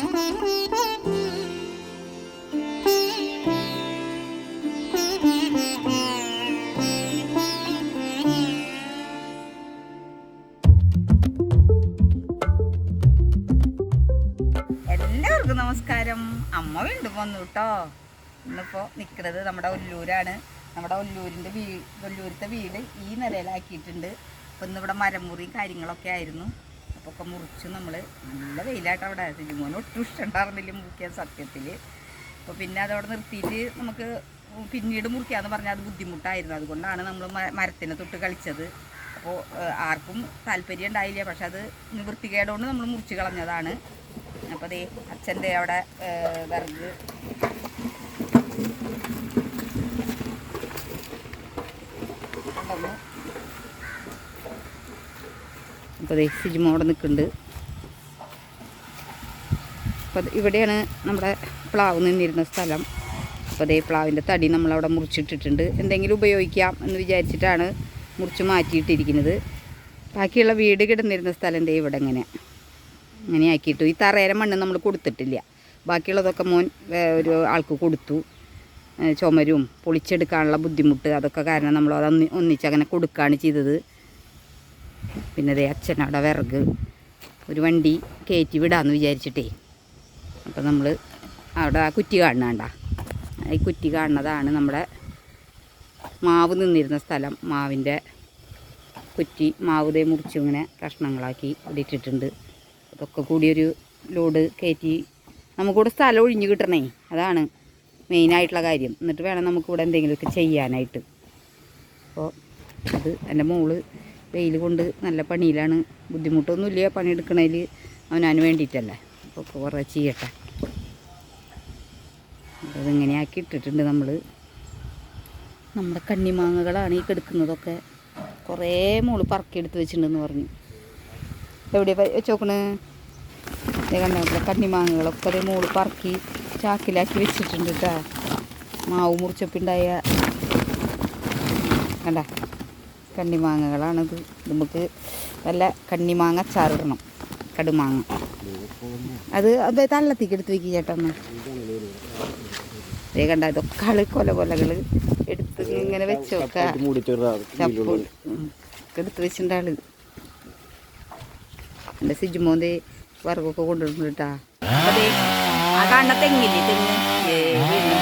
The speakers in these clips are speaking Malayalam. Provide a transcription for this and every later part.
എല്ലാവർക്കും നമസ്കാരം. അമ്മ വീണ്ടും വന്നു കേട്ടോ ഇന്നിപ്പോൾ നിൽക്കുന്നത് നമ്മുടെ ഒല്ലൂരാണ് നമ്മുടെ ഒല്ലൂരിന്റെ വീ ഒല്ലൂരത്തെ വീട് ഈ നിലയിലാക്കിയിട്ടുണ്ട്. അപ്പോൾ ഇന്നിവിടെ മരമുറിയും കാര്യങ്ങളൊക്കെ ആയിരുന്നു. അപ്പോൾ ഒക്കെ മുറിച്ചു നമ്മൾ നല്ല വെയിലായിട്ട് അവിടെ. സിനിമോന് ഒട്ടും ഇഷ്ടമുണ്ടായിരുന്നില്ല മുറിക്കാൻ സത്യത്തിൽ അപ്പോൾ പിന്നെ അതവിടെ നിർത്തിയിട്ട് നമുക്ക് പിന്നീട് മുറിക്കാന്ന് പറഞ്ഞാൽ അത് ബുദ്ധിമുട്ടായിരുന്നു. അതുകൊണ്ടാണ് നമ്മൾ മരത്തിനെ തൊട്ട് കളിച്ചത്. അപ്പോൾ ആർക്കും താല്പര്യം ഉണ്ടായില്ല. പക്ഷെ അത് നിവൃത്തികേടുകൊണ്ട് നമ്മൾ മുറിച്ച് കളഞ്ഞതാണ്. അപ്പോൾ അതേ അച്ഛന്റെ അവിടെ വിറക് കൊണ്ടുവന്നു അപ്പോൾ അവിടെ നിൽക്കുന്നുണ്ട്. അപ്പോൾ ഇവിടെയാണ് നമ്മുടെ പ്ലാവ് നിന്നിരുന്ന സ്ഥലം. അപ്പോൾ അതേ പ്ലാവിന്റെ തടി നമ്മളവിടെ മുറിച്ചിട്ടിട്ടുണ്ട്. എന്തെങ്കിലും ഉപയോഗിക്കാം എന്ന് വിചാരിച്ചിട്ടാണ് മുറിച്ച് മാറ്റിയിട്ടിരിക്കുന്നത്. ബാക്കിയുള്ള വീട് കിടന്നിരുന്ന സ്ഥലം ദേ ഇവിടെ ഇങ്ങനെ. അങ്ങനെ ആക്കിയിട്ടു. ഈ തറേര മണ്ണ് നമ്മൾ കൊടുത്തിട്ടില്ല. ബാക്കിയുള്ളതൊക്കെ മോൻ ഒരു ആൾക്ക് കൊടുത്തു. ചുമരും പൊളിച്ചെടുക്കാനുള്ള ബുദ്ധിമുട്ട് അതൊക്കെ കാരണം നമ്മൾ അത് ഒന്നി ഒന്നിച്ച് അങ്ങനെ കൊടുക്കുകയാണ് ചെയ്തത്. പിന്നെ ദേ അച്ഛനവിടെ വിറക് ഒരു വണ്ടി കയറ്റി വിടാമെന്ന് വിചാരിച്ചിട്ടേ. അപ്പോൾ നമ്മൾ അവിടെ ആ കുറ്റി കാണുന്നണ്ട ഈ കുറ്റി കാണുന്നതാണ് നമ്മുടെ മാവ് നിന്നിരുന്ന സ്ഥലം. മാവിന്റെ കുറ്റി മാവ് ദേ മുറിച്ച് ഇങ്ങനെ കഷ്ണങ്ങളാക്കി ഇവിടെ ഇട്ടിട്ടുണ്ട്. അതൊക്കെ കൂടിയൊരു ലോഡ് കയറ്റി നമുക്കിവിടെ സ്ഥലം ഒഴിഞ്ഞു കിട്ടണേ. അതാണ് മെയിനായിട്ടുള്ള കാര്യം. എന്നിട്ട് വേണം നമുക്കിവിടെ എന്തെങ്കിലുമൊക്കെ ചെയ്യാനായിട്ട്. അപ്പോൾ അത് എന്റെ മോൾ വെയിൽ കൊണ്ട് നല്ല പണിയിലാണ്. ബുദ്ധിമുട്ടൊന്നുമില്ല പണിയെടുക്കണതിൽ അവനവന് വേണ്ടിയിട്ടല്ലേ. അപ്പോൾ കുറേ ചെയ്യട്ടെ. അതിങ്ങനെ ആക്കി ഇട്ടിട്ടുണ്ട് നമ്മൾ നമ്മുടെ കണ്ണിമാങ്ങകളാണ് ഈ കെടുക്കുന്നതൊക്കെ. കുറേ മോൾ പറക്കിയെടുത്ത് വെച്ചിട്ടുണ്ടെന്ന് പറഞ്ഞു. എവിടെ വെച്ച് നോക്കണ് ദേ കണ്ടോ ഇവിടെ കണ്ണിമാങ്ങകളൊക്കെ അതേ മോൾ പറക്കി ചാക്കിലാക്കി വെച്ചിട്ടുണ്ട് കേട്ടോ മാവ് മുറിച്ചപ്പിണ്ടായ കണ്ട? കണ്ണിമാങ്ങകളാണിത്. നമുക്ക് നല്ല കണ്ണിമാങ്ങ ചാറിടണം. കടുമാങ്ങ. അത് അത് തള്ളത്തേക്ക് എടുത്ത് വെക്കുക ചേട്ടന്ന് അതേ കണ്ട ഇതൊക്കെ ആൾ കൊല കൊലകൾ എടുത്ത് ഇങ്ങനെ വെച്ച് വെക്കാം. എടുത്ത് വെച്ചിട്ടുണ്ട് ആൾ. എന്റെ സിജുമോന്റെ വറകൊക്കെ കൊണ്ടുവരുന്നുണ്ട് കേട്ടാ അതെ ആ കാണുന്ന തെങ്ങില്ലേ തെങ്ങ് ഏ, വീണ്.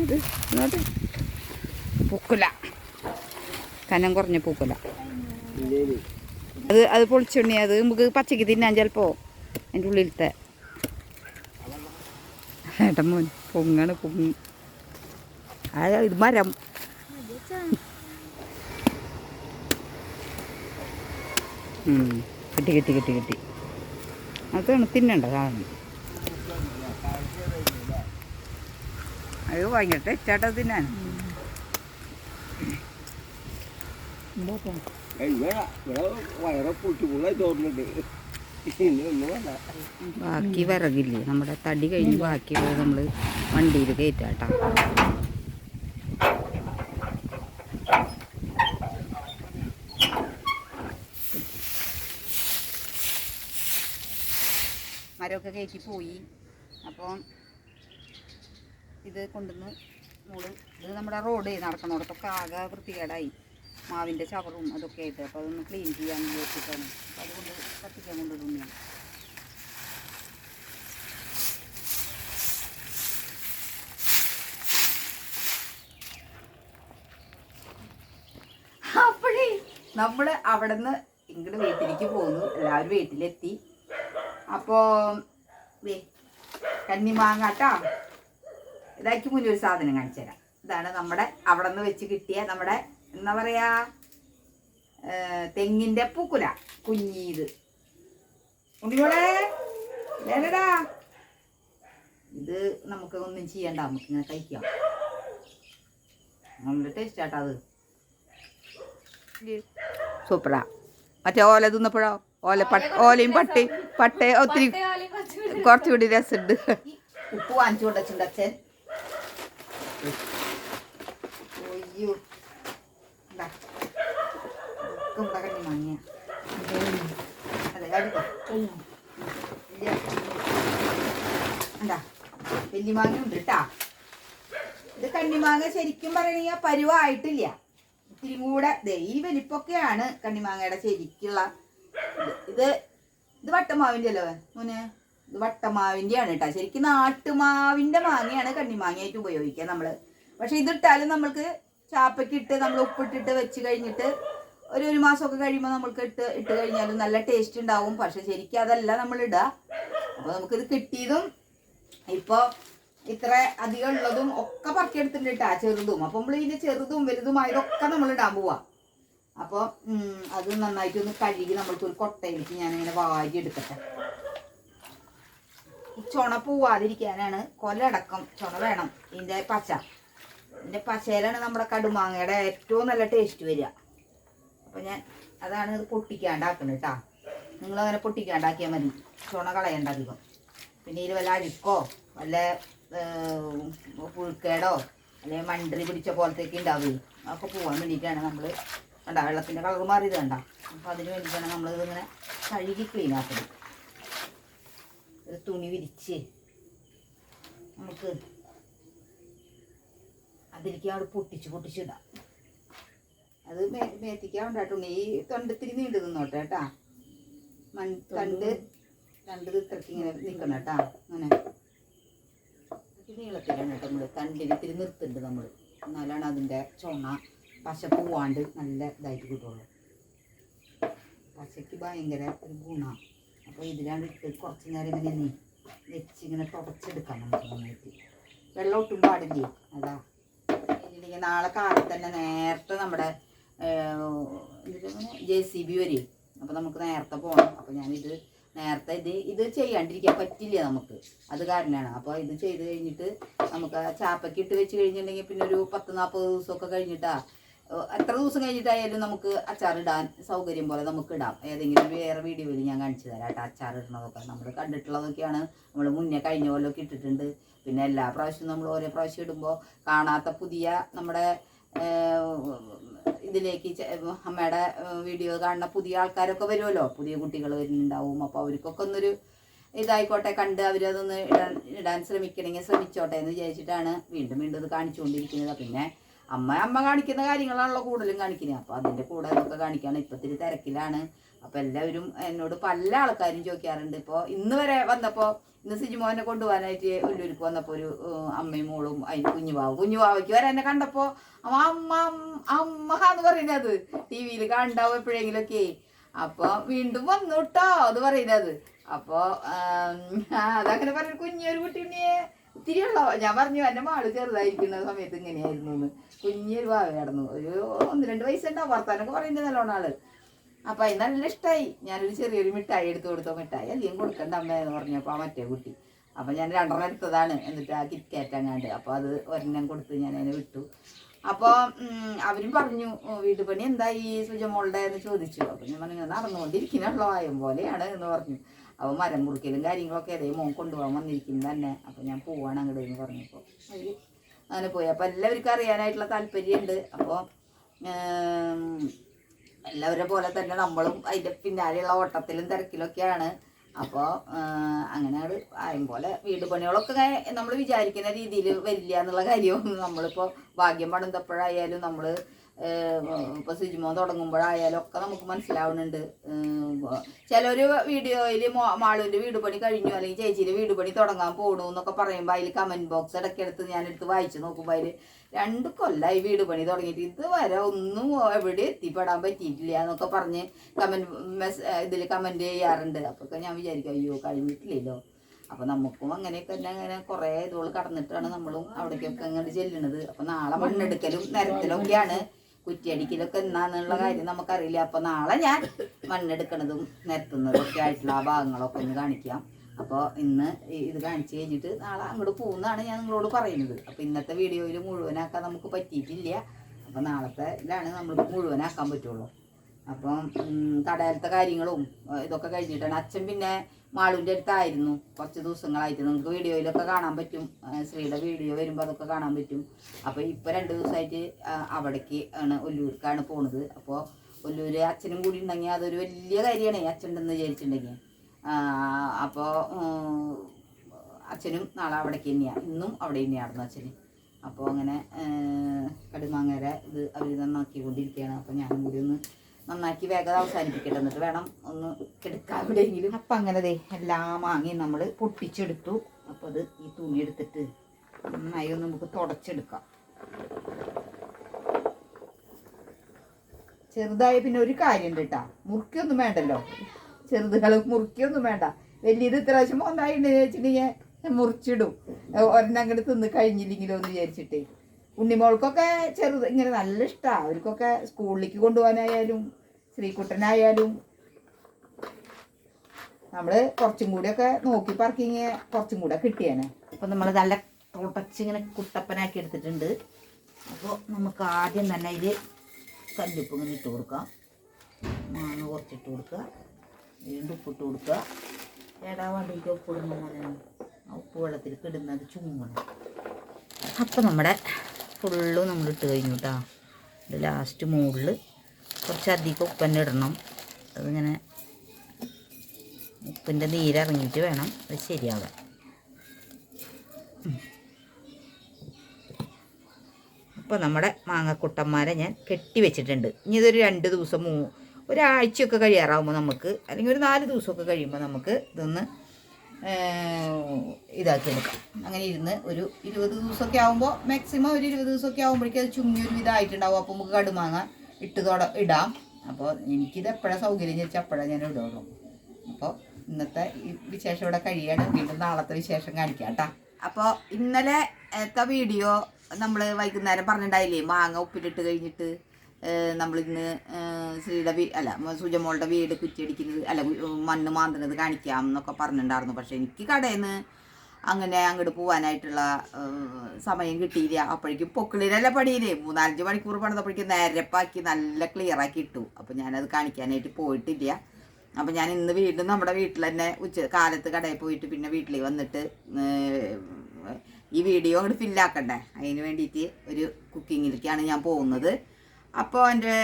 ഇതാ. ഇങ്ങോട്ട്. പൂക്കുല. കനം കുറഞ്ഞ പൂക്കുല. അത് അത് പൊളിച്ചുണ്ണി അത് നമുക്ക് പച്ചക്ക് തിന്നാൻ ചിലപ്പോ അതിന്റെ ഉള്ളിലത്തെ. ഏട്ടൻ മോൻ പൊങ്ങാണ് പൊങ്ങി അതാ ഇത് മരം. കിട്ടി കിട്ടി കിട്ടി കിട്ടി. അതാണ് തിന്നണ്ട സാധനം. അത് ഭയങ്കര ടേസ്റ്റാട്ടോ തിന്നാൻ ബാക്കി വിറകില്ലേ? നമ്മുടെ തടി കഴിഞ്ഞ് ബാക്കി നമ്മൾ വണ്ടിയിൽ കയറ്റാട്ടാ. മരമൊക്കെ കയറ്റി പോയി. അപ്പോൾ ഇത് കൊണ്ടുവന്ന് മോൾ ഇത് നമ്മുടെ റോഡ് നടക്കണോടത്തൊക്കെ ആകെ വൃത്തികേടായി. മാവിന്റെ ചവറും അതൊക്കെ ആയിട്ട്. അപ്പോൾ അതൊന്ന് ക്ലീൻ ചെയ്യാൻ വിചാരിച്ചിട്ടാണ് അപ്പോൾ അതുകൊണ്ട് കത്തിക്കാൻ കൊണ്ടിടും ഞാൻ അപ്പോഴേ നമ്മൾ അവിടെ നിന്ന് ഇങ്ങോട്ട് വീട്ടിലേക്ക് പോന്നു. എല്ലാവരും വീട്ടിലെത്തി. അപ്പോൾ കന്നിമാങ്ങാട്ടാ. ഇതാക്കി മുന്നിൽ ഒരു സാധനം കാണിച്ചു തരാം. ഇതാണ് നമ്മുടെ അവിടെ നിന്ന് വെച്ച് കിട്ടിയ നമ്മുടെ എന്താ പറയാ തെങ്ങിന്റെ തെങ്ങിന്റെ പൂക്കുല കുഞ്ഞീത്. ഉണ്ണിമോളെ ഇത് നമുക്ക് ഒന്നും ചെയ്യണ്ട നമുക്ക് ഇങ്ങനെ കഴിക്കാം. നല്ല ടേസ്റ്റ് ആട്ടോ അത്. സൂപ്പറാ. മറ്റേ ഓല തിന്നപ്പോഴോ? ഓല പട്ട ഓലയും പട്ടി പട്ടേ ഒത്തിരി കുറച്ചുകൂടി രസമുണ്ട്. ഉപ്പ് വാങ്ങിച്ചു കൊണ്ടുവച്ചിട്ടുണ്ട് അച്ഛൻ ഒയ്യോ ഇവിടെ കണ്ണി വാങ്ങിയ അതെ ഇല്ല. എന്താ? വെല്ലിമാങ്ങ ഉണ്ട് കേട്ടാ ഇത് കണ്ണിമാങ്ങ ശരിക്കും പറയണെങ്കിൽ പരുവായിട്ടില്ല. ഇത്തിരി കൂടെ ഈ വലിപ്പൊക്കെയാണ് കണ്ണിമാങ്ങയുടെ ശരിക്കുള്ള ഇത്. ഇത് ഇത് വട്ടമാവിന്റെ അല്ലേ മോനെ? ഇത് വട്ടമാവിന്റെ ആണ് കേട്ടോ ശരിക്കും നാട്ടുമാവിന്റെ മാങ്ങയാണ് കണ്ണിമാങ്ങയായിട്ട് ഉപയോഗിക്കുക നമ്മൾ പക്ഷേ ഇതിട്ടാലും നമ്മൾക്ക് ചാപ്പയ്ക്ക് ഇട്ട് നമ്മൾ ഉപ്പിട്ടിട്ട് വെച്ച് കഴിഞ്ഞിട്ട് ഒരു ഒരു മാസമൊക്കെ കഴിയുമ്പോൾ നമ്മൾക്ക് ഇട്ട് ഇട്ട് കഴിഞ്ഞാൽ നല്ല ടേസ്റ്റ് ഉണ്ടാവും. പക്ഷെ ശരിക്കും അതല്ല നമ്മൾ ഇടുക അപ്പോൾ നമുക്കിത് കിട്ടിയതും ഇപ്പോൾ ഇത്ര അധികം ഉള്ളതും ഒക്കെ പറക്കിയെടുത്തിട്ടുണ്ട് കേട്ടോ ചെറുതും. അപ്പം നമ്മൾ ഇതിന്റെ ചെറുതും വലുതുമായതൊക്കെ നമ്മൾ ഇടാൻ പോവാ. അപ്പോൾ അത് നന്നായിട്ട് ഒന്ന് കഴുകി നമ്മൾക്ക് ഒരു കൊട്ടയിലേക്ക് ഞാനിങ്ങനെ വാരി എടുക്കട്ടെ. ചുണ പോവാതിരിക്കാനാണ് കൊലടക്കം ചുണ വേണം. ഇതിന്റെ പച്ച. ഇതിന്റെ പച്ചയിലാണ് നമ്മുടെ കടുമാങ്ങയുടെ ഏറ്റവും നല്ല ടേസ്റ്റ് വരിക. അപ്പം ഞാൻ അതാണ് ഇത് പൊട്ടിക്കാണ്ടാക്കുന്നത് കേട്ടാ നിങ്ങളങ്ങനെ പൊട്ടിക്കാണ്ടാക്കിയാൽ മതി. ചുണ കളയണ്ട അധികം. പിന്നെ ഇതിൽ വല്ല അഴുക്കോ വല്ല പുഴുക്കേടോ അല്ലെങ്കിൽ മണ്ടറി പിടിച്ച പോലത്തേക്ക് ഉണ്ടാവുകയും അതൊക്കെ പോകാൻ വേണ്ടിയിട്ടാണ് നമ്മൾ കണ്ട വെള്ളത്തിന്റെ കളർ മാറിയത് കണ്ട. അപ്പോൾ അതിന് വേണ്ടിയിട്ടാണ് നമ്മൾ ഇതിങ്ങനെ കഴുകി ക്ലീൻ ആക്കുന്നത് ഒരു തുണി വിരിച്ച് നമുക്ക് അതിലേക്ക് അവിടെ പൊട്ടിച്ച് പൊട്ടിച്ചിടാം അത് മേ മേത്തിക്കാൻ ഉണ്ടായിട്ടുണ്ട് ഈ തൊണ്ടത്തിരി നീണ്ടു നിന്നോട്ടെ കേട്ടാ. മൺ തണ്ട്. തണ്ട് ഇത്രയ്ക്ക് ഇങ്ങനെ നിൽക്കണം കേട്ടാ. അങ്ങനെ. നീളത്തിലാണ് കേട്ടോ നമ്മൾ തണ്ടിൽ ഇത്തിരി നിർത്തുന്നുണ്ട് നമ്മൾ എന്നാലാണ് അതിന്റെ ചുണ പശ പോവാണ്ട് നല്ല ഇതായിട്ട് കിട്ടുള്ളൂ. പശയ്ക്ക് ഭയങ്കര ഒരു ഗുണമാണ് അപ്പോൾ ഇതിലാണ് ഇട്ട് കുറച്ച് നേരം ഇങ്ങനെ നീ വെച്ചിങ്ങനെ തുടച്ചെടുക്കാം നമുക്ക് നന്നായിട്ട്. വെള്ളം ഒട്ടും പാടില്ലേ? അതാ. ഇല്ലെങ്കിൽ നാളെ കാലത്ത് തന്നെ നേരത്തെ നമ്മുടെ ജെ സി ബി വരും. അപ്പോൾ നമുക്ക് നേരത്തെ പോകണം അപ്പോൾ ഞാനിത് നേരത്തെ ഇത് ഇത് ചെയ്യാണ്ടിരിക്കാൻ പറ്റില്ല നമുക്ക്. അത് കാരണമാണ് അപ്പോൾ ഇത് ചെയ്ത് കഴിഞ്ഞിട്ട് നമുക്ക് ഇട്ട് വെച്ച് കഴിഞ്ഞിട്ടുണ്ടെങ്കിൽ പിന്നെ ഒരു പത്ത് നാൽപ്പത് ദിവസമൊക്കെ കഴിഞ്ഞിട്ടാ എത്ര ദിവസം കഴിഞ്ഞിട്ടായാലും നമുക്ക് അച്ചാറിടാൻ സൗകര്യം പോലെ നമുക്ക് ഇടാം. ഏതെങ്കിലും വേറെ വീഡിയോയിൽ ഞാൻ കാണിച്ചു തരാം കേട്ടോ അച്ചാർ ഇടുന്നതൊക്കെ നമ്മൾ കണ്ടിട്ടുള്ളതൊക്കെയാണ്. നമ്മൾ മുന്നേ കഴിഞ്ഞ പോലൊക്കെ ഇട്ടിട്ടുണ്ട്. പിന്നെ എല്ലാ പ്രാവശ്യവും നമ്മൾ ഓരോ പ്രാവശ്യം ഇടുമ്പോൾ കാണാത്ത പുതിയ നമ്മുടെ ഇതിലേക്ക് അമ്മയുടെ വീഡിയോ കാണുന്ന പുതിയ ആൾക്കാരൊക്കെ വരുമല്ലോ. പുതിയ കുട്ടികൾ വരുന്നുണ്ടാവും. അപ്പോൾ അവർക്കൊക്കെ ഒന്നൊരു ഇതായിക്കോട്ടെ കണ്ട് അവരതൊന്ന് ഇടാൻ ഇടാൻ ശ്രമിക്കണമെങ്കിൽ ശ്രമിച്ചോട്ടെ എന്ന് വിചാരിച്ചിട്ടാണ് വീണ്ടും വീണ്ടും ഇത് കാണിച്ചുകൊണ്ടിരിക്കുന്നത്. പിന്നെ അമ്മ അമ്മ കാണിക്കുന്ന കാര്യങ്ങളാണല്ലോ കൂടുതലും കാണിക്കുന്നത് അപ്പോൾ അതിന്റെ കൂടെ ഇതൊക്കെ കാണിക്കുകയാണ് ഇപ്പം തിരക്കിലാണ്. അപ്പോൾ എല്ലാവരും എന്നോട് പല ആൾക്കാരും ചോദിക്കാറുണ്ട്. ഇപ്പോൾ ഇന്ന് വരെ വന്നപ്പോൾ ഇന്ന് സിജിമോനെ കൊണ്ടുപോകാനായിട്ട് ഉള്ളൂർക്ക് വന്നപ്പോൾ ഒരു അമ്മയും മോളും അതിന് കുഞ്ഞുവാവ് കുഞ്ഞുവാവയ്ക്ക് വരെ എന്നെ കണ്ടപ്പോൾ അമ്മ അമ്മ എന്ന് പറയുന്നത്. ടി വിയിൽ കണ്ടാവും എപ്പോഴെങ്കിലൊക്കെ. അപ്പോൾ വീണ്ടും വന്നു കേട്ടോ അത് പറയുന്നത്. അപ്പോൾ അതങ്ങനെ പറഞ്ഞു കുഞ്ഞൊരു കുട്ടിയെ ഇത്തിരി ഉള്ള ഞാൻ പറഞ്ഞു എന്റെ മാൾ ചെറുതായിരിക്കുന്ന സമയത്ത് ഇങ്ങനെയായിരുന്നു എന്ന്. കുഞ്ഞൊരു വാവയായിരുന്നു ഒരു ഒന്ന് രണ്ട് വയസ്സുണ്ടാവും വർത്താനൊക്കെ പറയുന്നത് നല്ലോണം ആൾ. അപ്പൊ അത് നല്ല ഇഷ്ടമായി ഞാനൊരു ചെറിയൊരു മിഠായി എടുത്തു കൊടുത്തോ. മിഠായി അധികം കൊടുക്കണ്ട അമ്മ എന്ന് പറഞ്ഞപ്പോൾ ആ മറ്റേ കുട്ടി. അപ്പൊ ഞാൻ രണ്ടെണ്ണം എടുത്തതാണ്. എന്നിട്ട് ആ കിറ്റ് അങ്ങാണ്ട്. അപ്പൊ അത് ഒരെണ്ണം കൊടുത്ത് ഞാൻ അതിനെ വിട്ടു. അപ്പോൾ അവരും പറഞ്ഞു വീട്ടുപണി എന്താ ഈ എന്തായി സുജമോളുടെ എന്ന് ചോദിച്ചു. അപ്പൊ ഞാൻ പറഞ്ഞു നടന്നുകൊണ്ടിരിക്കുന്നുള്ള വായം പോലെയാണ് എന്ന് പറഞ്ഞു. അപ്പോൾ മരം മുറിക്കലും കാര്യങ്ങളൊക്കെ അതേ മോൻ കൊണ്ടുപോകാൻ വന്നിരിക്കുന്നു തന്നെ. അപ്പോൾ ഞാൻ പോവാണ് അങ്ങോട്ട് എന്ന് പറഞ്ഞപ്പോൾ അങ്ങനെ പോയി. അപ്പോൾ എല്ലാവർക്കും അറിയാനായിട്ടുള്ള താല്പര്യമുണ്ട് അപ്പോൾ എല്ലാവരെ പോലെ തന്നെ നമ്മളും അതിന്റെ പിന്നാലെയുള്ള ഓട്ടത്തിലും തിരക്കിലൊക്കെയാണ്. അപ്പോൾ അങ്ങനെ ആയും പോലെ വീട് പണികളൊക്കെ നമ്മൾ വിചാരിക്കുന്ന രീതിയിൽ വരില്ല എന്നുള്ള കാര്യവും നമ്മളിപ്പോൾ ഭാഗ്യം പണിതപ്പോഴായാലും നമ്മൾ ഇപ്പോൾ സിനിമ തുടങ്ങുമ്പോഴായാലും ഒക്കെ നമുക്ക് മനസ്സിലാവുന്നുണ്ട്. ചിലൊരു വീഡിയോയിൽ മാളുവിന്റെ വീട് പണി കഴിഞ്ഞു അല്ലെങ്കിൽ ചേച്ചിയുടെ വീട് പണി തുടങ്ങാൻ പോകണു എന്നൊക്കെ പറയുമ്പോൾ അതിൽ കമന്റ് ബോക്സ് ഇടയ്ക്കെടുത്ത് ഞാൻ എടുത്ത് വായിച്ച് നോക്കുമ്പോൾ അതിൽ രണ്ട് കൊല്ലമായി വീട് പണി തുടങ്ങിയിട്ട്. ഇതുവരെ ഒന്നും എവിടെ എത്തിപ്പെടാൻ പറ്റിയിട്ടില്ല എന്നൊക്കെ പറഞ്ഞ് കമന്റ് മെസ് ഇതിൽ കമന്റ് ചെയ്യാറുണ്ട്. അപ്പോൾ ഞാൻ വിചാരിക്കും അയ്യോ കഴിഞ്ഞിട്ടില്ലല്ലോ. അപ്പോൾ നമുക്കും അങ്ങനെയൊക്കെ തന്നെ അങ്ങനെ കുറേ ഇതുകൾ കടന്നിട്ടാണ് നമ്മളും അവിടേക്കൊക്കെ അങ്ങോട്ട് ചെല്ലുന്നത്. അപ്പോൾ നാളെ മണ്ണെടുക്കലും നിരത്തിലൊക്കെയാണ്. കുറ്റിയടിക്കലൊക്കെ എന്നാന്നുള്ള കാര്യം നമുക്കറിയില്ല. അപ്പോൾ നാളെ ഞാൻ മണ്ണെടുക്കണതും നിരത്തുന്നതും ഒക്കെ ആയിട്ടുള്ള ആ ഭാഗങ്ങളൊക്കെ ഒന്ന് കാണിക്കാം. അപ്പോൾ ഇന്ന് ഇത് കാണിച്ചു കഴിഞ്ഞിട്ട് നാളെ അങ്ങോട്ട് പോകുന്നതാണ് ഞാൻ നിങ്ങളോട് പറയുന്നത്. അപ്പോൾ ഇന്നത്തെ വീഡിയോയിൽ മുഴുവനാക്കാൻ നമുക്ക് പറ്റിയിട്ടില്ല. അപ്പോൾ നാളത്തെ ഇതാണ് നമ്മൾ മുഴുവനാക്കാൻ പറ്റുള്ളൂ. അപ്പം കടയിലത്തെ കാര്യങ്ങളും ഇതൊക്കെ കഴിഞ്ഞിട്ടാണ്. അച്ഛൻ പിന്നെ മാളുവിന്റെ അടുത്തായിരുന്നു. കുറച്ച് ദിവസങ്ങളായിട്ട് നിങ്ങൾക്ക് വീഡിയോയിലൊക്കെ കാണാൻ പറ്റും. ശ്രീയുടെ വീഡിയോ വരുമ്പോൾ അതൊക്കെ കാണാൻ പറ്റും. അപ്പോൾ ഇപ്പോൾ രണ്ട് ദിവസമായിട്ട് അവിടേക്ക് ആണ് ഒല്ലൂർക്കാണ് പോണത്. അപ്പോൾ ഒല്ലൂര് അച്ഛനും കൂടി ഉണ്ടെങ്കിൽ അതൊരു വലിയ കാര്യമാണ് അച്ഛൻ ഉണ്ടെന്ന് വിചാരിച്ചിട്ടുണ്ടെങ്കിൽ അപ്പോൾ അച്ഛനും നാളെ അവിടേക്ക് തന്നെയാണ് ഇന്നും അവിടെ തന്നെയായിരുന്നു അച്ഛന്. അപ്പോൾ അങ്ങനെ കടുമാങ്ങര ഇത് അവർ നന്നാക്കിക്കൊണ്ടിരിക്കുകയാണ്. അപ്പോൾ ഞാനും കൂടി ഒന്ന് നന്നാക്കി വേഗം അവസാനിപ്പിക്കട്ടെ. എന്നിട്ട് വേണം ഒന്ന് കിടക്കാൻ എവിടെയെങ്കിലും. അപ്പം അങ്ങനെ ദേ എല്ലാ മാങ്ങയും നമ്മൾ പൊട്ടിച്ചെടുത്തു. അപ്പോൾ അത് ഈ തുണി എടുത്തിട്ട് നന്നായി ഒന്ന് നമുക്ക് തുടച്ചെടുക്കാം. ചെറുതായ പിന്നെ ഒരു കാര്യം കേട്ടാ മുറുക്കിയൊന്നും വേണ്ടല്ലോ. ചെറുതുകൾ മുറുക്കിയൊന്നും വേണ്ട. വലിയത് ഇത്രാവശ്യം ഒന്നായിട്ടുണ്ടെന്ന് വെച്ചിട്ടുണ്ടെങ്കിൽ മുറിച്ചിടും. ഒരെണ്ണം അങ്ങോട്ട് തിന്ന് കഴിഞ്ഞില്ലെങ്കിലോ എന്ന് വിചാരിച്ചിട്ടേ. ഉണ്ണിമോൾക്കൊക്കെ ചെറുത് ഇങ്ങനെ നല്ല ഇഷ്ടമാണ് അവർക്കൊക്കെ സ്കൂളിലേക്ക് കൊണ്ടുപോകാനായാലും ശ്രീകുട്ടനായാലും. നമ്മൾ കുറച്ചും കൂടിയൊക്കെ നോക്കി പറക്കിങ്ങ കുറച്ചും കൂടെ കിട്ടിയേനെ. അപ്പൊ നമ്മൾ നല്ല തുടച്ച് ഇങ്ങനെ കുട്ടപ്പനാക്കി എടുത്തിട്ടുണ്ട്. അപ്പോൾ നമുക്ക് ആദ്യം തന്നെ ഇതിൽ കല്ലുപ്പ് ഇങ്ങനെ ഇട്ട് കൊടുക്കാം. മാങ്ങ കുറച്ചിട്ട് കൊടുക്കുക. വീണ്ടും ഉപ്പിട്ട് കൊടുക്കുക. ഏടാ വണ്ടിക്ക് ഉപ്പ് ഇടുന്ന ഉപ്പ് വെള്ളത്തിൽ ഇടുന്നത് ചുങ്ങണം. അപ്പം നമ്മുടെ ഫുള്ള് നമ്മൾ ഇട്ട് കഴിഞ്ഞു കേട്ടോ ലാസ്റ്റ് മുകളിൽ കുറച്ചധികം ഉപ്പന്നെ ഇടണം. അതിങ്ങനെ ഉപ്പിന്റെ നീരിറങ്ങിയിട്ട് വേണം അത് ശരിയാവാൻ. അപ്പോൾ നമ്മുടെ മാങ്ങക്കുട്ടന്മാരെ ഞാൻ കെട്ടി വെച്ചിട്ടുണ്ട്. ഇനി ഇതൊരു രണ്ട് ദിവസം മൂ ഒരാഴ്ചയൊക്കെ കഴിയാറാവുമ്പോൾ നമുക്ക് അല്ലെങ്കിൽ ഒരു നാല് ദിവസമൊക്കെ കഴിയുമ്പോൾ നമുക്ക് ഇതൊന്ന് ഇതാക്കി എടുക്കാം. അങ്ങനെ ഇരുന്ന് ഒരു ഇരുപത് ദിവസമൊക്കെ ആകുമ്പോൾ മാക്സിമം ഒരു ഇരുപത് ദിവസമൊക്കെ ആകുമ്പോഴേക്കും അത് ചുങ്ങി ഒരു ഇതായിട്ടുണ്ടാവും. അപ്പോൾ നമുക്ക് കടുമാങ്ങ ഇട്ട് തുട ഇടാം. അപ്പോൾ എനിക്കിത് എപ്പോഴാണ് സൗകര്യം വെച്ചാൽ അപ്പോഴാണ് ഞാൻ ഇടുള്ളൂ. അപ്പോൾ ഇന്നത്തെ ഈ വിശേഷം ഇവിടെ കഴിയാണ്. വീണ്ടും നാളത്തെ വിശേഷം കാണിക്കാം കേട്ടോ. അപ്പോൾ ഇന്നലെ ത്തെ വീഡിയോ നമ്മൾ വൈകുന്നേരം പറഞ്ഞിട്ടുണ്ടായില്ലേ മാങ്ങ ഉപ്പിലിട്ട് കഴിഞ്ഞിട്ട്. നമ്മളിന്ന് ശ്രീയുടെ വീ അല്ല സുജമോളുടെ വീട് കുറ്റിയടിക്കുന്നത് അല്ല മണ്ണ് മാന്തുന്നത് കാണിക്കാം എന്നൊക്കെ പറഞ്ഞിട്ടുണ്ടായിരുന്നു പക്ഷേ എനിക്ക് കടയിൽ നിന്ന് അങ്ങനെ അങ്ങോട്ട് പോകാനായിട്ടുള്ള സമയം കിട്ടിയില്ല. അപ്പോഴേക്കും പൊക്കിളിരല്ല പണിയില്ലേ മൂന്നാലഞ്ച് മണിക്കൂർ പണിതപ്പോഴേക്കും നേരപ്പാക്കി നല്ല ക്ലിയർ ആക്കി ഇട്ടു. അപ്പോൾ ഞാനത് കാണിക്കാനായിട്ട് പോയിട്ടില്ല. അപ്പം ഞാൻ ഇന്ന് വീണ്ടും നമ്മുടെ വീട്ടിൽ തന്നെ ഉച്ച കാലത്ത് കടയിൽ പോയിട്ട് പിന്നെ വീട്ടിൽ വന്നിട്ട് ഈ വീഡിയോ അങ്ങോട്ട് ഫില്ലാക്കണ്ടേ അതിന് വേണ്ടിയിട്ട് ഒരു കുക്കിങ്ങിലേക്കാണ് ഞാൻ പോകുന്നത്. അപ്പോൾ എന്റെ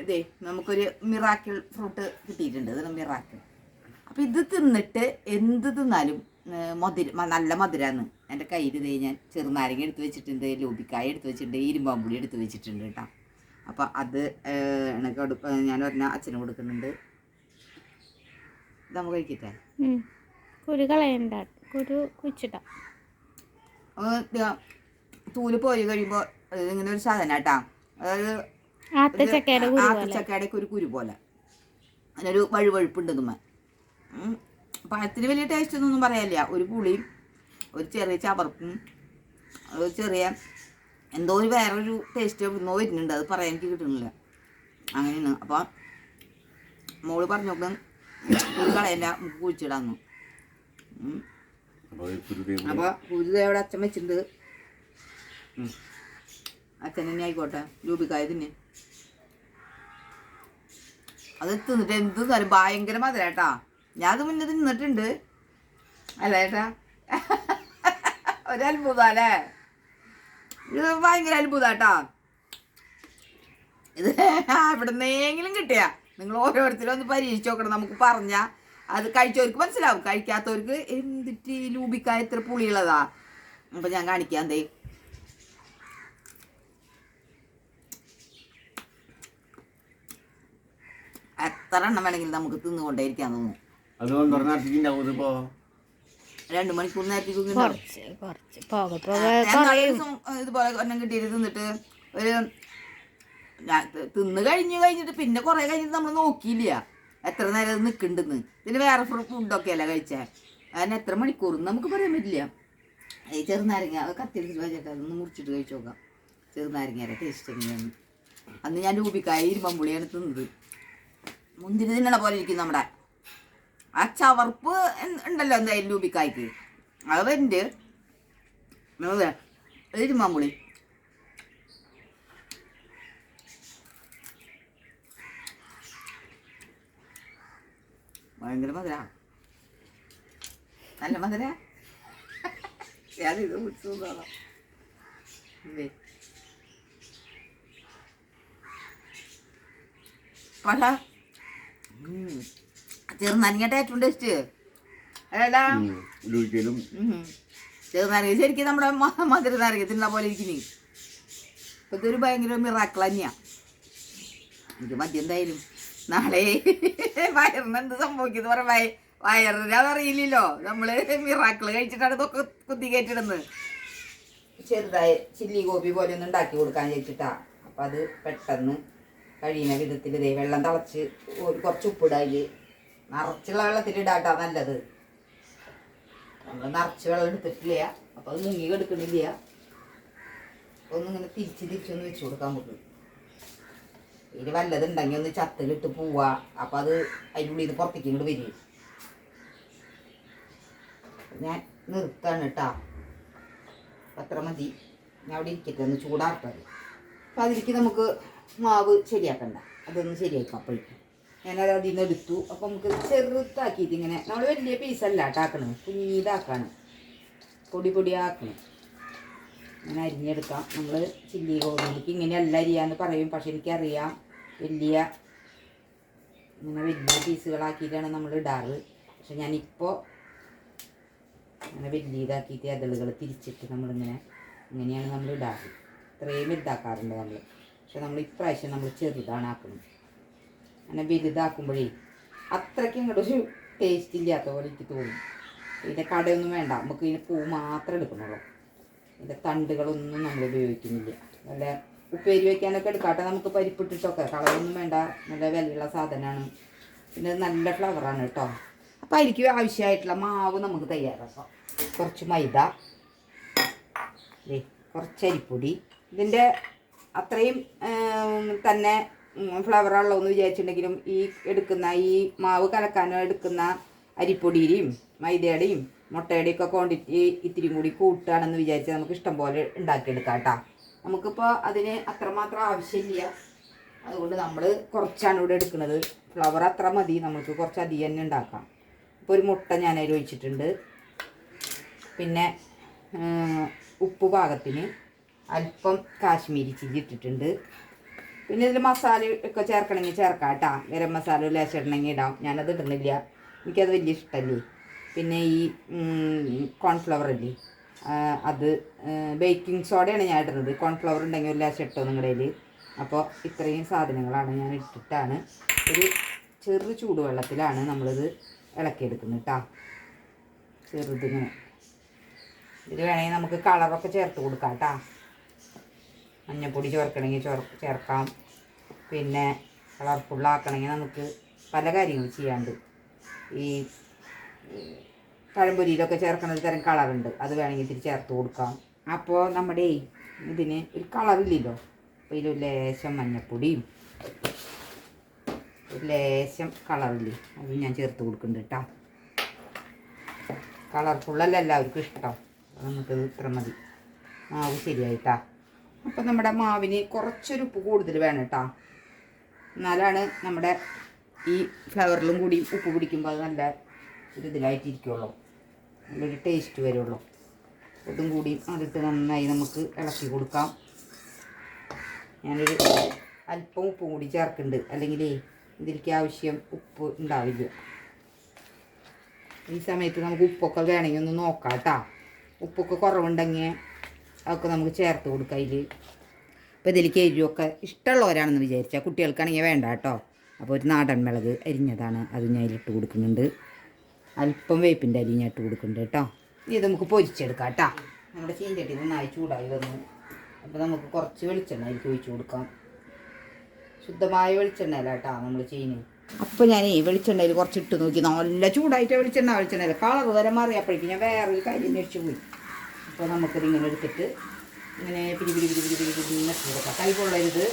ഇതേ നമുക്കൊരു മിറാക്കിൾ ഫ്രൂട്ട് കിട്ടിയിട്ടുണ്ട്. ഇതൊരു മിറാക്കിൾ. അപ്പോൾ ഇത് തിന്നിട്ട് എന്ത് തിന്നാലും മധുര നല്ല മധുരമാണ് എന്റെ കയ്യിൽ ഇതേ ഞാൻ ചെറുനാരങ്ങ എടുത്ത് വെച്ചിട്ടുണ്ട് ലോബിക്കായ എടുത്ത് വെച്ചിട്ടുണ്ട് ഇരുമ്പാമ്പുളി എടുത്ത് വെച്ചിട്ടുണ്ട് കേട്ടോ. അപ്പോൾ അത് എനിക്ക് കൊടുക്ക ഞാൻ ഒരെണ്ണം അച്ഛന് കൊടുക്കുന്നുണ്ട്. ഇത് നമുക്ക് കഴിക്കട്ടെ? ഉം. കുരു കളയണ്ട. കുരു കുഴിച്ചിട്ടാ അപ്പോൾ തൂൽ പോയി കഴിയുമ്പോൾ ഇങ്ങനെ ഒരു സാധനം കേട്ടാ അതായത് ആത്തച്ചക്കയുടെ ഒരു കുരു പോലെ. അതിനൊരു വഴുവഴുപ്പുണ്ട് തുമ്മ പഴത്തിന് വലിയ ടേസ്റ്റ് ഒന്നും പറയാനില്ല ഒരു പുളിയും ഒരു ചെറിയ ചവർപ്പും ഒരു ചെറിയ എന്തോ ഒരു വേറൊരു ടേസ്റ്റ് ഒന്നോ വരുന്നുണ്ട്. അത് പറയാൻ എനിക്ക് കിട്ടുന്നില്ല. അങ്ങനെയാണ്. അപ്പോൾ മോൾ പറഞ്ഞു നോക്കാം ഒരു കളയല്ല നമുക്ക് കുഴിച്ചിടാന്നു. അപ്പൊ അപ്പോൾ കുരുത അവിടെ അച്ഛൻ വെച്ചിട്ടുണ്ട്. അച്ഛൻ തന്നെ ആയിക്കോട്ടെ രൂപിക്കായ അത് തിന്നിട്ട് എന്ത് തരും ഭയങ്കര മധുരേട്ടാ ഞാൻ അത് മുന്നേ തിന്നിട്ടുണ്ട്. അല്ല ഏട്ടാ. ഒരു അത്ഭുതം അല്ലേ ഇത് ഭയങ്കര അത്ഭുതാട്ടാ. ഇത് എവിടുന്നെങ്കിലും കിട്ടിയ. നിങ്ങൾ ഓരോരുത്തരും ഒന്ന് പരീക്ഷിച്ച് നോക്കണം നമുക്ക് പറഞ്ഞാൽ അത് കഴിച്ചവർക്ക് മനസ്സിലാവും. കഴിക്കാത്തവർക്ക് എന്തിട്ട് ലൂബിക്കായ ഇത്ര പുളിയുള്ളതാ? അപ്പൊ ഞാൻ കാണിക്കാം എന്തേ എത്ര എണ്ണം വേണമെങ്കിലും നമുക്ക് തിന്നുകൊണ്ടേയിരിക്കാൻ തോന്നും അതുകൊണ്ട് രണ്ട് മണിക്കൂർ നേരത്തേക്ക് ഉണ്ടാവും. കുറച്ച് കുറച്ച്. പോകെ പോകെ ഞാൻ കുറയും. നാല് ദിവസം ഇതുപോലെ ഒരെണ്ണം കിട്ടിയിട്ട് തിന്നിട്ട് ഒരു തിന്ന് കഴിഞ്ഞ് കഴിഞ്ഞിട്ട് പിന്നെ കുറേ കഴിഞ്ഞിട്ട് നമ്മൾ നോക്കിയില്ല. എത്ര നേരം അത് നിൽക്കുന്നുണ്ടെന്ന് പിന്നെ വേറെ ഫുഡൊക്കെ അല്ല കഴിച്ചേ? അതിന് എത്ര മണിക്കൂർ നമുക്ക് പറയാൻ പറ്റില്ല. ഈ ചെറുനാരങ്ങ അത് കത്തിരിച്ച് വെച്ചിട്ട് അതൊന്ന് മുറിച്ചിട്ട് കഴിച്ചു നോക്കാം. ചെറുനാരങ്ങയുടെ ടേസ്റ്റ് എങ്ങനെയാണ് അന്ന് ഞാൻ രൂപിക്കായ ഇരുമ്പമ്പുളിയാണ് തിന്നത്. മുന്തിരി തിന്നണ പോലെ ഇരിക്കും നമ്മുടെ. ആ ചവർപ്പ് ഉണ്ടല്ലോ എന്തായാലും രൂപിക്കായ്ക്ക് അത് വരുന്നുണ്ട് മാമ്പുളി ഭയങ്കര മധുര. നല്ല മധുര. ഞാനിത് പല ചെറുനാരങ്ങ ഏറ്റവും ടേസ്റ്റ് അല്ലടാ ചെറുനാരങ്ങ. ശരിക്കും നമ്മുടെ മധുര നാരങ്ങ തിന്ന പോലെ ഇരിക്കുന്നു. ഇപ്പൊ ഇതൊരു ഭയങ്കര മിറാക്കിൾ തന്നെയാ. എനിക്ക് മദ്യം എന്തായാലും നാളെ വയറിന് എന്ത് സംഭവിക്കുന്നു പറയാ വയ വയറിന് അതറിയില്ലല്ലോ. നമ്മൾ മിറാക്കിൾ കഴിച്ചിട്ടാണ് ഇതൊക്കെ കുത്തി കയറ്റിടുന്നത്. ചെറുതായി ചില്ലി ഗോപി പോലെ ഒന്ന് ഉണ്ടാക്കി കൊടുക്കാൻ ചോദിച്ചിട്ടാ അപ്പം അത് പെട്ടെന്ന് കഴിയുന്ന വിധത്തിൽ ഇതേ വെള്ളം തിളച്ച് ഒരു കുറച്ച് ഉപ്പിടായി. നിറച്ചുള്ള വെള്ളത്തിൽ ഇടാട്ടാ നല്ലത്. നമ്മൾ നിറച്ച് വെള്ളം എടുത്തിട്ടില്ല. അപ്പം അത് മുങ്ങി എടുക്കണില്ല ഒന്നിങ്ങനെ തിരിച്ച് തിരിച്ചൊന്ന് വെച്ച് കൊടുക്കാൻ നമുക്ക്. ഇതിൽ വല്ലതുണ്ടെങ്കിൽ ഒന്ന് ചത്തലിട്ട് പോവാ. അപ്പം അത് അതിന്റെ ഉള്ളിൽ നിന്ന് പുറത്തേക്ക് ഇങ്ങോട്ട് വരും. ഞാൻ നിർത്താണ് കേട്ടാ. അത്ര മതി. ഞാൻ അവിടെ ഇരിക്കട്ടെ ഒന്ന് ചൂടാർത്തത് അപ്പം അതിലേക്ക് നമുക്ക് മാവ് ശരിയാക്കണ്ട. അതൊന്ന് ശരിയാക്കും അപ്പോഴേക്കും. ഞാനത് അതിൽ നിന്ന് എടുത്തു. അപ്പം നമുക്ക് ചെറുതാക്കിയിട്ട് ഇങ്ങനെ നമ്മൾ വലിയ പീസല്ല കേട്ടാക്കണം കുഞ്ഞിതാക്കാണ്. പൊടി പൊടിയാക്കണം ഇങ്ങനെ അരിഞ്ഞെടുക്കാം. നമ്മൾ ചില്ലി ഗോപിക്ക് ഇങ്ങനെയല്ല അരിയാന്ന് പറയും. പക്ഷെ എനിക്കറിയാം. വലിയ ഇങ്ങനെ വലിയ പീസുകളാക്കിയിട്ടാണ് നമ്മൾ ഇടാറ്. പക്ഷെ ഞാനിപ്പോൾ അങ്ങനെ വലിയ ഇതാക്കിയിട്ട് അതളുകൾ തിരിച്ചിട്ട് നമ്മളിങ്ങനെ ഇങ്ങനെയാണ് നമ്മൾ ഇടാറ്. ഇത്രയും ഇതാക്കാറുണ്ട് നമ്മൾ പക്ഷെ നമ്മൾ ഇപ്രാവശ്യം നമ്മൾ ചെറുതാണ് ആക്കുന്നത് അങ്ങനെ വലുതാക്കുമ്പോഴേ അത്രയ്ക്ക് ഇങ്ങോട്ട് ഒരു ടേസ്റ്റ് ഇല്ലാത്ത പോലെ എനിക്ക് തോന്നും. ഇതിന്റെ കടയൊന്നും വേണ്ട. നമുക്ക് ഇതിന് പൂ മാത്രം എടുക്കണുള്ളൂ ഇതിന്റെ തണ്ടുകളൊന്നും നമ്മൾ ഉപയോഗിക്കുന്നില്ല. നല്ല ഉപ്പേരി വയ്ക്കാനൊക്കെ എടുക്കാട്ടെ. നമുക്ക് പരിപ്പിട്ടിട്ടൊക്കെ കളറൊന്നും വേണ്ട. നല്ല വിലയുള്ള സാധനമാണ്. പിന്നെ നല്ല ഫ്ലവറാണ് കേട്ടോ. അപ്പം അതിലേക്ക് ആവശ്യമായിട്ടുള്ള മാവ് നമുക്ക് തയ്യാറാക്കാം. കുറച്ച് മൈദ. കുറച്ച് അരിപ്പൊടി ഇതിന്റെ അത്രയും തന്നെ ഫ്ലവറുള്ളൂ എന്ന് വിചാരിച്ചിട്ടുണ്ടെങ്കിലും ഈ എടുക്കുന്ന ഈ മാവ് കലക്കാൻ എടുക്കുന്ന അരിപ്പൊടിയുടെയും മൈദയുടെയും മുട്ടയുടെയും ഒക്കെ ക്വാണ്ടിറ്റി ഇത്തിരി കൂടി കൂട്ടുകയാണെന്ന് വിചാരിച്ചാൽ നമുക്ക് ഇഷ്ടം പോലെ ഉണ്ടാക്കിയെടുക്കാം കേട്ടോ. നമുക്കിപ്പോൾ അതിന് അത്രമാത്രം ആവശ്യമില്ല. അതുകൊണ്ട് നമ്മൾ കുറച്ചാണ് ഇവിടെ എടുക്കുന്നത്. ഫ്ലവർ അത്ര മതി നമുക്ക് കുറച്ച് അധികം തന്നെ ഉണ്ടാക്കാം. ഇപ്പോൾ ഒരു മുട്ട ഞാൻ അതിൽ ഒഴിച്ചിട്ടുണ്ട്. പിന്നെ ഉപ്പ് പാകത്തിന് അല്പം കാശ്മീരി ചില്ലി ഇട്ടിട്ടുണ്ട്. പിന്നെ ഇതിൽ മസാല ഒക്കെ ചേർക്കണമെങ്കിൽ ചേർക്കാം കേട്ടോ. ഗരം മസാല ലേശം ഇടണമെങ്കിൽ ഇടാം. ഞാനത് ഇടുന്നില്ല. എനിക്കത് വലിയ ഇഷ്ടമല്ലേ? പിന്നെ ഈ കോൺഫ്ലവർ അല്ലേ അത് ബേക്കിംഗ് സോഡയാണ് ഞാൻ ഇടുന്നത്. കോൺഫ്ലവർ ഉണ്ടെങ്കിൽ ഒരു ലേശം ഇട്ടോ നിങ്ങളുടെ കയ്യിൽ അപ്പോൾ ഇത്രയും സാധനങ്ങളാണ് ഞാൻ ഇട്ടിട്ടാണ്. ഒരു ചെറു ചൂടുവെള്ളത്തിലാണ് നമ്മളിത് ഇളക്കിയെടുക്കുന്നത് കേട്ടോ. ചെറുതിങ്ങനെ. ഇത് വേണമെങ്കിൽ നമുക്ക് കളറൊക്കെ ചേർത്ത് കൊടുക്കാം കേട്ടോ. മഞ്ഞപ്പൊടി ചേർക്കണമെങ്കിൽ ചേർ ചേർക്കാം. പിന്നെ കളർഫുള്ളാക്കണമെങ്കിൽ നമുക്ക് പല കാര്യങ്ങളും ചെയ്യാണ്ട് ഈ പഴംപൊരിയിലൊക്കെ ചേർക്കുന്ന ഒരു തരം കളറുണ്ട്. അത് വേണമെങ്കിൽ ഇത്തിരി ചേർത്ത് കൊടുക്കാം. അപ്പോൾ നമ്മുടെ ഇതിന് ഒരു കളറില്ലല്ലോ. അപ്പോൾ ഇതിൽ ലേശം മഞ്ഞപ്പൊടിയും ഒരു ലേശം കളറില്ലേ അത് ഞാൻ ചേർത്ത് കൊടുക്കുന്നുണ്ട് കേട്ടോ. കളർഫുള്ളല്ല എല്ലാവർക്കും ഇഷ്ടം. നമുക്കത് ഇത്ര മതി. മാവ് ശരിയായിട്ടാ. അപ്പം നമ്മുടെ മാവിന് കുറച്ചൊരു ഉപ്പ് കൂടുതൽ വേണം കേട്ടോ എന്നാലാണ് നമ്മുടെ ഈ ഫ്ലവറിലും കൂടി ഉപ്പ് പിടിക്കുമ്പോൾ അത് നല്ല ഒരു ഇതിലായിട്ടിരിക്കുള്ളൂ. നല്ലൊരു ടേസ്റ്റ് വരുള്ളൂ. ഇതും കൂടി അതിട്ട് നന്നായി നമുക്ക് ഇളക്കി കൊടുക്കാം. ഞാനൊരു അല്പം ഉപ്പ് കൂടി ചേർക്കുന്നുണ്ട്. അല്ലെങ്കിൽ ഇതിലേക്ക് ആവശ്യം ഉപ്പ് ഉണ്ടാവില്ല. ഈ സമയത്ത് നമുക്ക് ഉപ്പൊക്കെ വേണമെങ്കിൽ ഒന്ന് നോക്കാം കേട്ടോ ഉപ്പൊക്കെ കുറവുണ്ടെങ്കിൽ അതൊക്കെ നമുക്ക് ചേർത്ത് കൊടുക്കാം അതിൽ അപ്പോൾ ഇതിലേക്ക് എരിവൊക്കെ ഇഷ്ടമുള്ളവരാണെന്ന് വിചാരിച്ചാൽ കുട്ടികൾക്കാണെങ്കിൽ വേണ്ട കേട്ടോ. അപ്പോൾ ഒരു നാടൻ മുളക് അരിഞ്ഞതാണ്. അത് ഞാൻ ഇട്ട് കൊടുക്കുന്നുണ്ട്. അല്പം വേപ്പിന്റെ അരി ഞാൻ ഇട്ട് കൊടുക്കുന്നുണ്ട് കേട്ടോ. ഇത് നമുക്ക് പൊരിച്ചെടുക്കാം കേട്ടോ. നമ്മുടെ ചീഞ്ചട്ടി നന്നായി ചൂടായി വന്നു. അപ്പോൾ നമുക്ക് കുറച്ച് വെളിച്ചെണ്ണ അതിലേക്ക് ഒഴിച്ച് കൊടുക്കാം. ശുദ്ധമായ വെളിച്ചെണ്ണയല്ല കേട്ടോ നമ്മൾ ചെയ്യുന്നത്. അപ്പോൾ ഞാൻ ഈ വെളിച്ചെണ്ണയിൽ കുറച്ച് ഇട്ട് നോക്കി. നല്ല ചൂടായിട്ട് വെളിച്ചെണ്ണ. വെളിച്ചെണ്ണയിൽ കളർ വരെ മാറിയപ്പോഴേക്കും ഞാൻ വേറൊരു കാര്യം അന്വേഷിച്ച് പോയി. അപ്പോൾ നമുക്കിത് ഇങ്ങനെ എടുത്തിട്ട് ഇങ്ങനെ പിരി പിരി പിരി പിരി പിരി പിരി ഇങ്ങനെ കൊടുക്കാം കൈ പൊള്ളരുത്.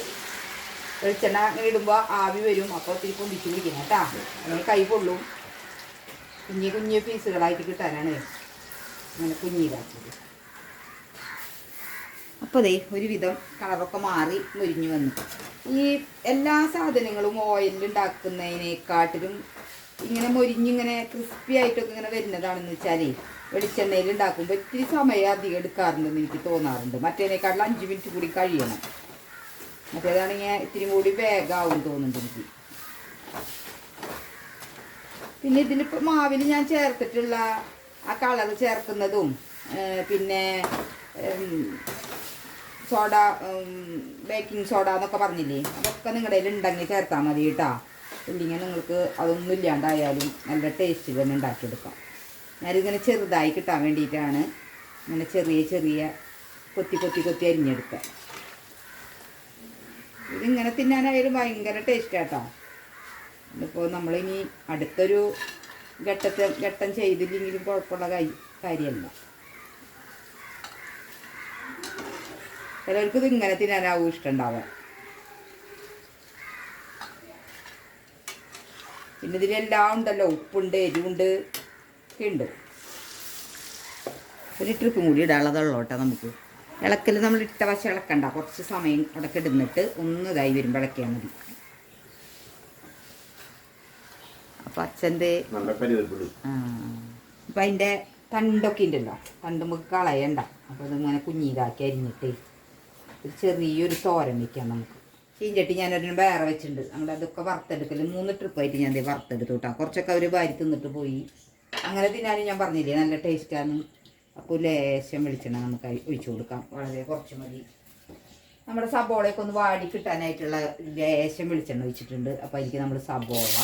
വെളിച്ചെണ്ണ അങ്ങനെ ഇടുമ്പോൾ ആവി വരും. അപ്പോൾ ഒത്തിരി പൊന്തിച്ച് പിടിക്കണം കേട്ടോ. അങ്ങനെ കൈ പൊള്ളും. കുഞ്ഞു കുഞ്ഞു പീസുകളായിട്ട് കിട്ടാനാണ്. അങ്ങനെ കുഞ്ഞിതാക്കിയത് അപ്പോൾ ദേ ഒരുവിധം കളറൊക്കെ മാറി മുരിഞ്ഞു വന്നു. ഈ എല്ലാ സാധനങ്ങളും ഓയിലിൽ ഉണ്ടാക്കുന്നതിനെക്കാട്ടിലും ഇങ്ങനെ മൊരിഞ്ഞിങ്ങനെ ക്രിസ്പി ആയിട്ടൊക്കെ ഇങ്ങനെ വരുന്നതാണെന്ന് വെച്ചാലേ വെളിച്ചെണ്ണയിൽ ഉണ്ടാക്കുമ്പോൾ ഇത്തിരി സമയം അധികം എടുക്കാറുണ്ടെന്ന് എനിക്ക് തോന്നാറുണ്ട്. മറ്റേനേക്കാളും അഞ്ച് മിനിറ്റ് കൂടി കഴിയണം. മറ്റേതാണെങ്കിൽ ഇത്തിരി കൂടി വേഗമാവും തോന്നുന്നുണ്ട് എനിക്ക്. പിന്നെ ഇതിലിപ്പോൾ മാവിൽ ഞാൻ ചേർത്തിട്ടുള്ള ആ കളർ ചേർക്കുന്നതും പിന്നെ സോഡ ബേക്കിംഗ് സോഡ എന്നൊക്കെ പറഞ്ഞില്ലേ? അതൊക്കെ നിങ്ങളുടെ കയ്യിൽ ഉണ്ടെങ്കിൽ ചേർത്താൽ മതി കേട്ടോ. ഇല്ലെങ്കിൽ നിങ്ങൾക്ക് അതൊന്നും ഇല്ലാണ്ടായാലും നല്ല ടേസ്റ്റിൽ തന്നെ ഉണ്ടാക്കിയെടുക്കാം. ഞാനിങ്ങനെ ചെറുതായി കിട്ടാൻ വേണ്ടിയിട്ടാണ് ഇങ്ങനെ ചെറിയ ചെറിയ കൊത്തി കൊത്തി കൊത്തി അരിഞ്ഞെടുക്കുക ഇതിങ്ങനെ തിന്നാനായാലും ഭയങ്കര ടേസ്റ്റാട്ടോ ഇതിപ്പോൾ നമ്മളിനി അടുത്തൊരു ഘട്ടത്തെ ഘട്ടം ചെയ്തില്ലെങ്കിലും കുഴപ്പമുള്ള കാര്യമല്ല. ചിലർക്ക് ഇത് ഇങ്ങനെ തിന്നാനാവും ഇഷ്ടമുണ്ടാവുക പിന്നെ ഇതിലെല്ലാം ഉണ്ടല്ലോ ഉപ്പുണ്ട് എരിവുണ്ട് ഉണ്ട്. ഒരു ട്രിപ്പും കൂടി ഇടാനുള്ളതുള്ളൂ കേട്ടോ നമുക്ക്. ഇളക്കൽ നമ്മൾ ഇട്ട വശം ഇളക്കണ്ട. കുറച്ച് സമയം അടക്കം ഇടുന്നിട്ട് ഒന്ന് ഇതായി വരുമ്പോൾ ഇളക്കിയാൽ മതി. അപ്പം അച്ഛന്റെ അപ്പം അതിന്റെ തണ്ടൊക്കെ ഉണ്ടല്ലോ. തണ്ട് നമുക്ക് കളയണ്ട. അപ്പോൾ ഇതിങ്ങനെ കുഞ്ഞിതാക്കി അരിഞ്ഞിട്ട് ഒരു ചെറിയൊരു തോരൻ വയ്ക്കാം നമുക്ക്. ചീഞ്ചട്ടി ഞാനൊരു വേറെ വെച്ചിട്ടുണ്ട്. നമ്മളതൊക്കെ വറുത്തെടുക്കൽ മൂന്ന് ട്രിപ്പായിട്ട് ഞാൻ വറുത്തെടുത്തു കേട്ടോ. കുറച്ചൊക്കെ അവർ വാരി തിന്നിട്ട് പോയി. അങ്ങനെ തിന്നാനും ഞാൻ പറഞ്ഞില്ലേ നല്ല ടേസ്റ്റാണ് അപ്പോൾ ലേശം വെളിച്ചെണ്ണ നമുക്ക് ഒഴിച്ചു കൊടുക്കാം. വളരെ കുറച്ച് മതി. നമ്മുടെ സബോളയൊക്കെ ഒന്ന് വാടി കിട്ടാനായിട്ടുള്ള ലേശം വെളിച്ചെണ്ണ ഒഴിച്ചിട്ടുണ്ട്. അപ്പോൾ അതിലേക്ക് നമ്മൾ സബോള.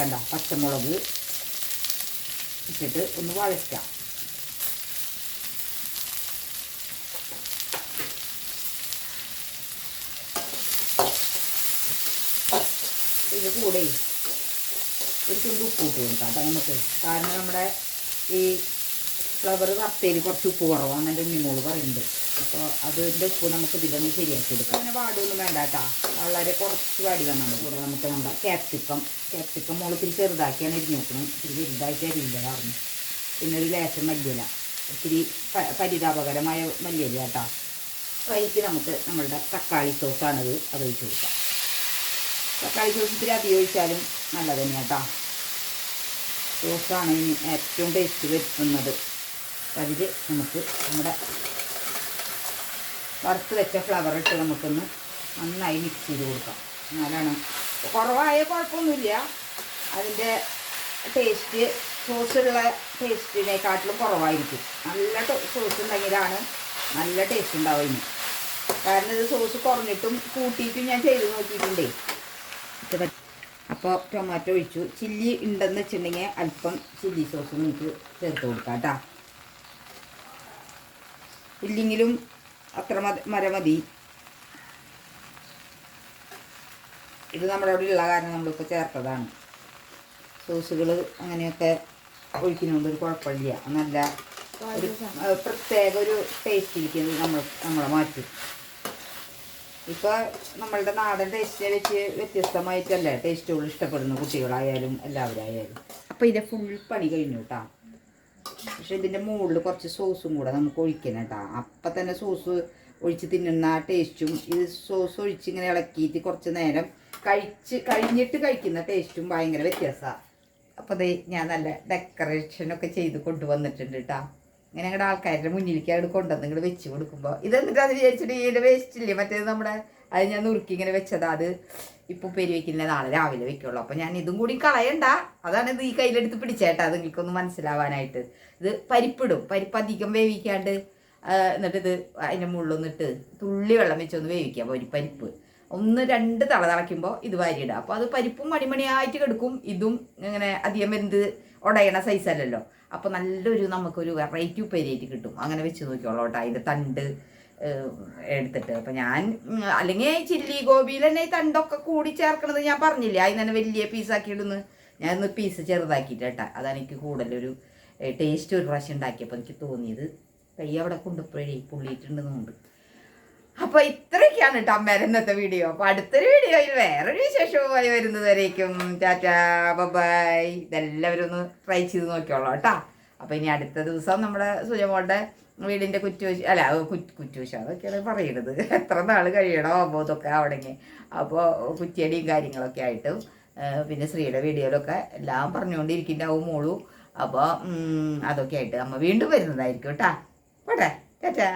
കണ്ട പച്ചമുളക് ഇട്ടിട്ട് ഒന്ന് വഴറ്റാം. ഇത് കൂടെ ഒരു തുണ്ട് ഉപ്പ് ഇട്ട് കൊടുക്കാം അതാണ് നമുക്ക് കാരണം നമ്മുടെ ഈ ഫ്ലവർ വറുത്തതിൽ കുറച്ച് ഉപ്പ് കുറവാണ് എന്റെ ഉണ്ണിമോൾ പറയുന്നുണ്ട്. അപ്പോൾ അതിന്റെ ഉപ്പ് നമുക്ക് ഇതിലൊന്ന് ശരിയാക്കി എടുക്കാം. അങ്ങനെ വാടൊന്നും വേണ്ട കേട്ടോ. വളരെ കുറച്ച് വാടി വന്നാൽ കൂടെ നമുക്ക് നമ്മുടെ ക്യാപ്സിക്കം ക്യാപ്സിക്കം മോൾ ഇത്തിരി ചെറുതാക്കിയാണ് എരിഞ്ഞ് നോക്കണം ഇത്തിരി വലുതായിട്ട് പറഞ്ഞു. പിന്നെ ഒരു ലേശം മല്ലിയില. ഇത്തിരി പരിതാപകരമായ മല്ലിയില കേട്ടോ. അതിലേക്ക് നമുക്ക് നമ്മളുടെ തക്കാളി സോസാണത് അത് ഒഴിച്ച് കൊടുക്കാം. തക്കാളി ജ്യൂസ് അധികം ഒഴിച്ചാലും നല്ലത് തന്നെയാണ് കേട്ടോ ജ്യൂസാണ് ഇനി ഏറ്റവും ടേസ്റ്റ് വരുത്തുന്നത്. അതിൽ നമുക്ക് നമ്മുടെ വറുത്ത് വെച്ച ഫ്ലവർ ഇട്ട് നമുക്കൊന്ന് നന്നായി മിക്സ് ചെയ്ത് കൊടുക്കാം. എന്നാലാണ് കുറവായ കുഴപ്പമൊന്നുമില്ല. അതിന്റെ ടേസ്റ്റ് സോസുള്ള ടേസ്റ്റിനെക്കാട്ടിലും കുറവായിരിക്കും. നല്ല സോസ് ഉണ്ടെങ്കിലാണ് നല്ല ടേസ്റ്റ് ഉണ്ടാവും കാരണം ഇത് സോസ് കുറഞ്ഞിട്ടും കൂട്ടിയിട്ടും ഞാൻ ചെയ്ത് നോക്കിയിട്ടുണ്ടേ. അപ്പോൾ ടൊമാറ്റോ ഒഴിച്ചു. ചില്ലി ഉണ്ടെന്ന് വെച്ചിട്ടുണ്ടെങ്കിൽ അല്പം ചില്ലി സോസ് നിങ്ങൾക്ക് ചേർത്ത് കൊടുക്കാം കേട്ടോ. ഇല്ലെങ്കിലും അത്ര മതി മര മതി. ഇത് നമ്മുടെ അവിടെ ഉള്ള കാരണം നമ്മളിപ്പോൾ ചേർത്തതാണ്. സോസുകൾ അങ്ങനെയൊക്കെ ഒഴിക്കുന്നതുകൊണ്ട് ഒരു കുഴപ്പമില്ല. നല്ല ഒരു പ്രത്യേക ഒരു ടേസ്റ്റ് ഇരിക്കുന്നത് നമ്മൾ നമ്മളെ മാറ്റും. ഇപ്പോൾ നമ്മളുടെ നാടൻ ടേസ്റ്റിനെ വെച്ച് വ്യത്യസ്തമായിട്ടല്ലേ ടേസ്റ്റുകൾ ഇഷ്ടപ്പെടുന്നു കുട്ടികളായാലും എല്ലാവരായാലും. അപ്പോൾ ഇതിന്റെ ഫുൾ പണി കഴിഞ്ഞു കേട്ടോ പക്ഷെ ഇതിന്റെ മുകളിൽ കുറച്ച് സോസും കൂടെ നമുക്ക് ഒഴിക്കണം കേട്ടോ അപ്പൊ തന്നെ സോസ് ഒഴിച്ച് തിന്നുന്ന ആ ടേസ്റ്റും ഇത് സോസ് ഒഴിച്ച് ഇങ്ങനെ ഇളക്കിയിട്ട് കുറച്ച് നേരം കഴിച്ച് കഴിഞ്ഞിട്ട് കഴിക്കുന്ന ടേസ്റ്റും ഭയങ്കര വ്യത്യാസമാണ് അപ്പോൾ ഞാൻ നല്ല ഡെക്കറേഷൻ ഒക്കെ ചെയ്ത് കൊണ്ടുവന്നിട്ടുണ്ട് കേട്ടോ ഇങ്ങനെ ഞങ്ങളുടെ ആൾക്കാരുടെ മുന്നിലേക്ക് അവിടെ കൊണ്ടുവന്ന് ഇങ്ങോട്ട് വെച്ച് കൊടുക്കുമ്പോൾ ഇതെന്നിട്ട് അത് വിചാരിച്ചിട്ട് ഇതിന്റെ വേസ്റ്റ് ഇല്ലേ? മറ്റേത് നമ്മുടെ അത് ഞാൻ നുറുക്കി ഇങ്ങനെ വെച്ചതാ. അത് ഇപ്പോൾ പെരി വെക്കില്ല നാളെ രാവിലെ വെക്കുള്ളൂ. അപ്പോൾ ഞാൻ ഇതും കൂടി കളയണ്ട. അതാണ് ഇത് ഈ കയ്യിലെടുത്ത് പിടിച്ചേട്ടാ. അത് മനസ്സിലാവാനായിട്ട്. ഇത് പരിപ്പിടും. പരിപ്പ് അധികം വേവിക്കാണ്ട് എന്നിട്ട് ഇത് അതിന്റെ മുള്ളൊന്നിട്ട് തുള്ളി വെള്ളം വെച്ചൊന്ന് വേവിക്കാം. ഒരു പരിപ്പ്. ഒന്ന് രണ്ട് തള തളയ്ക്കുമ്പോൾ ഇത് വാരിയിടുക. അപ്പോൾ അത് പരിപ്പും മണിമണിയായിട്ട് കിടക്കും. ഇതും ഇങ്ങനെ അധികം എന്ത് ഉടയണ സൈസല്ലല്ലോ അപ്പോൾ നല്ലൊരു നമുക്കൊരു വെറൈറ്റി ഉപ്പേരിയായിട്ട് കിട്ടും. അങ്ങനെ വെച്ച് നോക്കിയോളൂ കേട്ടോ. അതിന്റെ തണ്ട് എടുത്തിട്ട്. അപ്പം ഞാൻ അല്ലെങ്കിൽ ചില്ലി ഗോപിയിൽ തന്നെ ഈ തണ്ടൊക്കെ കൂടി ചേർക്കണത് ഞാൻ പറഞ്ഞില്ലേ? അതിന് തന്നെ വലിയ പീസാക്കി ഇടുന്നു. ഞാൻ ഇന്ന് പീസ് ചെറുതാക്കിയിട്ട് കേട്ടോ. അതാണ് എനിക്ക് കൂടുതലൊരു ടേസ്റ്റ് ഒരു പ്രാവശ്യം ഉണ്ടാക്കിയപ്പോൾ എനിക്ക് തോന്നിയത്. കൈ അവിടെ കൊണ്ടുപോയി പുള്ളിയിട്ടുണ്ടെന്നുണ്ട് അപ്പോൾ ഇത്രയൊക്കെയാണ് കേട്ടോ അമ്മേരെ ഇന്നത്തെ വീഡിയോ. അപ്പോൾ അടുത്തൊരു വീഡിയോയിൽ വേറൊരു വിശേഷവുമായി വരുന്നത് വരേക്കും ടാറ്റാ ബൈ ഇതെല്ലാവരും ഒന്ന് ട്രൈ ചെയ്ത് നോക്കിയോളാം കേട്ടോ അപ്പോൾ ഇനി അടുത്ത ദിവസം നമ്മുടെ സുജമോളുടെ വീടിന്റെ കുറ്റുവശ അല്ല കുറ്റ് കുറ്റുവശ അതൊക്കെയാണ് പറയുന്നത് എത്ര നാൾ കഴിയണോ അപ്പോൾ ഇതൊക്കെ അവിടെങ്ങി. അപ്പോൾ കുറ്റിയടിയും കാര്യങ്ങളൊക്കെ ആയിട്ടും പിന്നെ ശ്രീയുടെ വീഡിയോയിലൊക്കെ എല്ലാം പറഞ്ഞുകൊണ്ടിരിക്കുന്നുണ്ടാവും മോളു. അപ്പോൾ അതൊക്കെ ആയിട്ട് അമ്മ വീണ്ടും വരുന്നതായിരിക്കും കേട്ടാ പോട്ടെ. ടാറ്റാ.